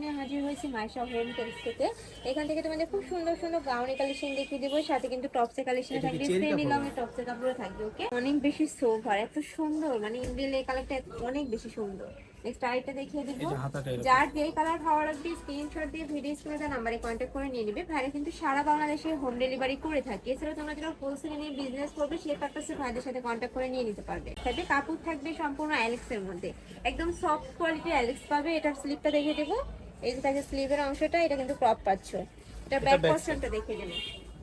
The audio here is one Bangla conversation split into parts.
নিয়ে হাজির হয়েছি মাইশা হোম টেক্স এখান থেকে তোমাদের খুব সুন্দর সুন্দর গাউনি কালেকশন দেখিয়ে দেবো সাথে কিন্তু টপসে কালেকশন থাকবে সেমি কাপড়? লং এর টপসে কাপড় থাকবে ওকে অনেক বেশি সোভার এত সুন্দর মানে ইন্ডিয়ান এই কালারটা অনেক বেশি সুন্দর। নেক্সট আরেকটা দেখিয়ে দেবো। যার যে কালার ভালো লাগবে স্ক্রিনশট দিয়ে ভিডিও স্ক্রিনে তার নাম্বারে কন্ট্যাক্ট করে নিয়ে নেবে। ভাইরা কিন্তু সারা বাংলাদেশে হোম ডেলিভারি করে থাকে। এছাড়া তোমরা যারা হোলসেলে নিয়ে বিজনেস করবে সেই পারপাসে ভাইদের সাথে কন্ট্যাক্ট করে নিয়ে নিতে পারবে। সাথে কাপড় থাকবে সম্পূর্ণ অ্যালেক্সের মধ্যে। একদম সফট কোয়ালিটির অ্যালেক্স পাবে এটার স্লিপটা দেখে দেবো। এই যে থাকে স্লিভের অংশটা এটা কিন্তু ক্রপ পাচ্ছ। এটা ব্যাক পোর্শনটা দেখে দেবে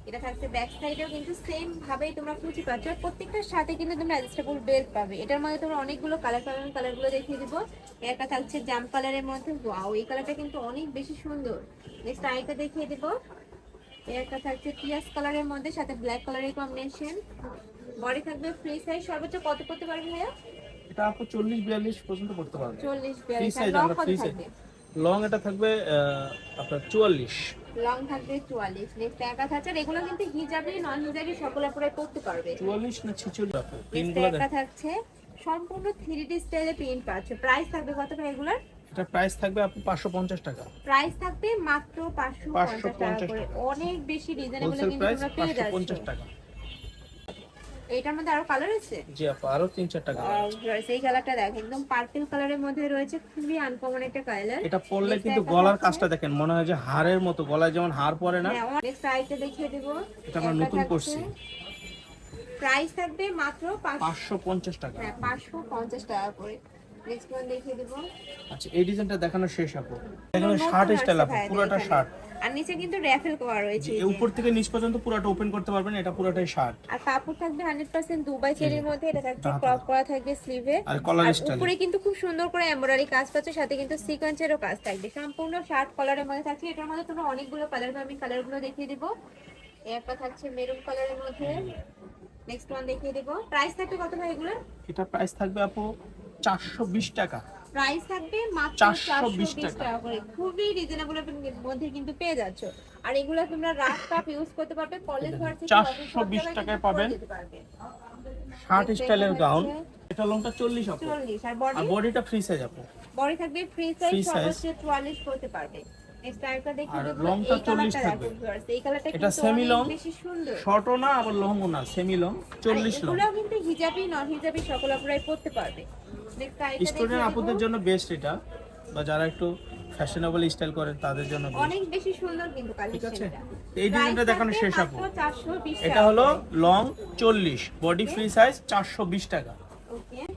এটা থাকছে ব্যাক সাইডেও কিন্তু সেম ভাবেই তোমরা কুচি পাচ্ছ। আর প্রত্যেকটার সাথে কিন্তু তোমরা অ্যাডজাস্টেবল বেল্ট পাবে। এটার মধ্যে তোমরা অনেকগুলো কালার পাবে আমি কালারগুলো দেখিয়ে দিব। একটা থাকছে জাম কালারের মধ্যে। ওয়াও এই কালারটা কিন্তু অনেক বেশি সুন্দর। নেক্সট আরেকটা দেখিয়ে দিব। একটা থাকছে পিয়াজ কালারের মধ্যে সাথে ব্ল্যাক কালারের কম্বিনেশন বডি থাকবে ফ্রি সাইজ সর্বোচ্চ কত করতে পারবে ভাইয়া? এটা আপু চল্লিশ বিয়াল্লিশ পর্যন্ত করতে পারবে। চল্লিশ ফ্রি বিয়াল্লিশ। সাইজ লং আমরা কত ফ্রি সাইজ থাকবে? লং এটা থাকবে আপনার চুয়াল্লিশ। লং থাকবে চুয়াল্লিশ। নেক্সট একা থাকছে এগুলো কিন্তু হিজাবি নন হিজাবি সকল আপুরাই করতে পারবে। চুয়াল্লিশ না ছিচল্লিশ? পিনগুলো একটা থাকছে সম্পূর্ণ থ্রি ডি স্টাইলে প্রিন্ট পাচ্ছে। প্রাইস থাকবে কত ভাই এগুলার? এটা প্রাইস থাকবে আপু পাঁচশো পঞ্চাশ টাকা। প্রাইস থাকবে মাত্র পাঁচশো পঞ্চাশ টাকা করে। অনেক বেশি রিজনেবল কিন্তু তোমরা পেয়ে পাঁচশো পঞ্চাশ টাকা। এটার মধ্যে আরও কালার আছে? জি আপু আরও তিন চারটা টাকা আছে। এই কালারটা দেখেন একদম পার্পল কালারের মধ্যে রয়েছে খুবই আনকমন একটা কালার এটা পরলে কিন্তু গলার কাজটা দেখেন মনে হয় যে হাড়ের মতো গলায় যেমন হার পরে না। নেক্সট আইটে দেখিয়ে দেব। এটা আমরা নতুন করছি। প্রাইস থাকবে মাত্র পাঁচশো পাঁচশো পঞ্চাশ টাকা। হ্যাঁ পাঁচশো পঞ্চাশ টাকা করে। নেক্সট ওয়ান দেখিয়ে দেবো। আচ্ছা এই ডিজাইনটা দেখানো শেষ আপু। এখানে শার্ট স্টাইল আপু পুরোটা শার্ট আর নিচে কিন্তু র্যাফেল করা রয়েছে এই উপর থেকে নিচ পর্যন্ত পুরোটা ওপেন করতে পারবেন এটা পুরোটাই শার্ট আর কাপড় থাকবে হান্ড্রেড পার্সেন্ট দুবাই চেরির মধ্যে এটা হাতা। ক্রপ করা থাকবে স্লিভে আর কলার স্টাইল উপরে কিন্তু খুব সুন্দর করে এমব্রয়ডারি কাজ পাচ্ছে সাথে কিন্তু সিকোয়েন্সেরও কাজ থাকবে। সম্পূর্ণ শার্ট কালারের মধ্যে থাকছে এটার মধ্যে তোমরা অনেকগুলো কালার আমি কালারগুলো দেখিয়ে দিব। একটা থাকছে মেরুন কালারের মধ্যে। নেক্সট ওয়ান দেখিয়ে দিব। প্রাইস থাকবে কত ভাই এগুলো এটা প্রাইস থাকবে আপু চারশো বিশ টাকা। প্রাইস থাকবে মাত্র চারশো বিশ টাকা। করে। খুবই রিজনেবল মধ্যে কিন্তু পেয়ে যাচ্ছ। আর এগুলো তোমরা রাফ কাপ ইউজ করতে পারবে কলেজ ভার্সিটি 420 টাকায় পাবেন। শার্ট স্টাইলের গাউন এটা লংটা চল্লিশ আপু চল্লিশ। আর আর বডিটা ফ্রি সাইজ আপু বডি থাকবে ফ্রি সাইজ। সর্বোচ্চ 44 করতে পারবে। 40 থাকবে। এই কালারটা এটা কিন্তু semi বেশি সুন্দর। শর্টও না আবার লংও না। সেমি লং চল্লিশ লং এগুলো কিন্তু হিজাবি নন হিজাবি সকল আপুরাই পড়তে পারবে। স্টুডেন্ট আপুদের জন্য বেস্ট এটা বা যারা একটু ফ্যাশনেবল স্টাইল করেন তাদের জন্য অনেক বেশি সুন্দর কিন্তু ঠিক আছে? কালেকশনটা এই ডিজাইনটা দেখানো শেষ আপু। এটা হলো লং চল্লিশ বডি ফ্রি সাইজ চারশো বিশ টাকা।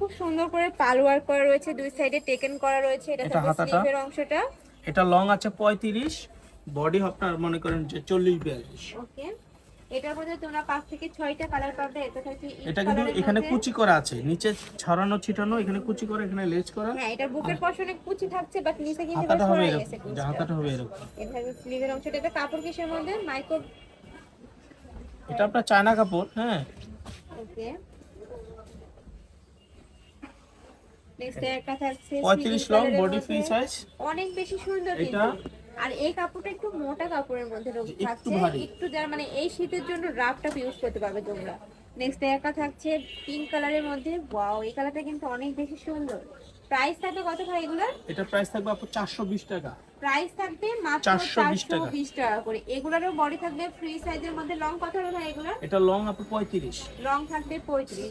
খুব সুন্দর করে পাল ওয়ার্ক করা রয়েছে দুই সাইডে টেকেন করা রয়েছে এটা স্লিভের অংশটা। এটা লং আছে পঁয়ত্রিশ বডি আপনার মনে করেন যে চল্লিশ বিয়াল্লিশ। ওকে এটার মধ্যে তোমরা পাঁচ থেকে ছয়টা কালার পাবে। এটা থাকছে এটা কিন্তু এখানে কুচি করা আছে। নিচে ছড়ানো ছিটানো এখানে কুচি করা এখানে লেজ করা। হ্যাঁ এটা বুকের পশনে কুচি থাকছে বাট নিচে কিন্তু হাতাটা হবে এরকম। হাতাটা হবে এরকম। এটা স্লিভের অংশটা। এটা কাপড় কিসের মধ্যে? মাইক্রো এটা আপনার চায়না কাপড় হ্যাঁ। ওকে। নেক্সট একটা থাকছে পঁয়ত্রিশ sea long body free size অনেক বেশি সুন্দর এটা- আর এই কাপড়টা একটু মোটা কাপড়ের মধ্যে থাকছে। একটু যারা মানে এই শীতের জন্য রাফটা ইউজ করতে পারবে তোমরা। নেক্সট একা থাকছে পিঙ্ক কালারের মধ্যে। ওয়াও এই কালারটা কিন্তু অনেক বেশি সুন্দর। প্রাইস থাকবে কত ভাই এগুলোর? এটা প্রাইস থাকবে চারশো বিশ টাকা। প্রাইস থাকবে মাত্র 420 চারশো বিশ টাকা করে। এগুলোরও বডি থাকবে ফ্রি সাইজের মধ্যে। লং কত হবে ভাই এগুলো এটা লং আপনার পঁয়ত্রিশ। লং থাকবে পঁয়ত্রিশ।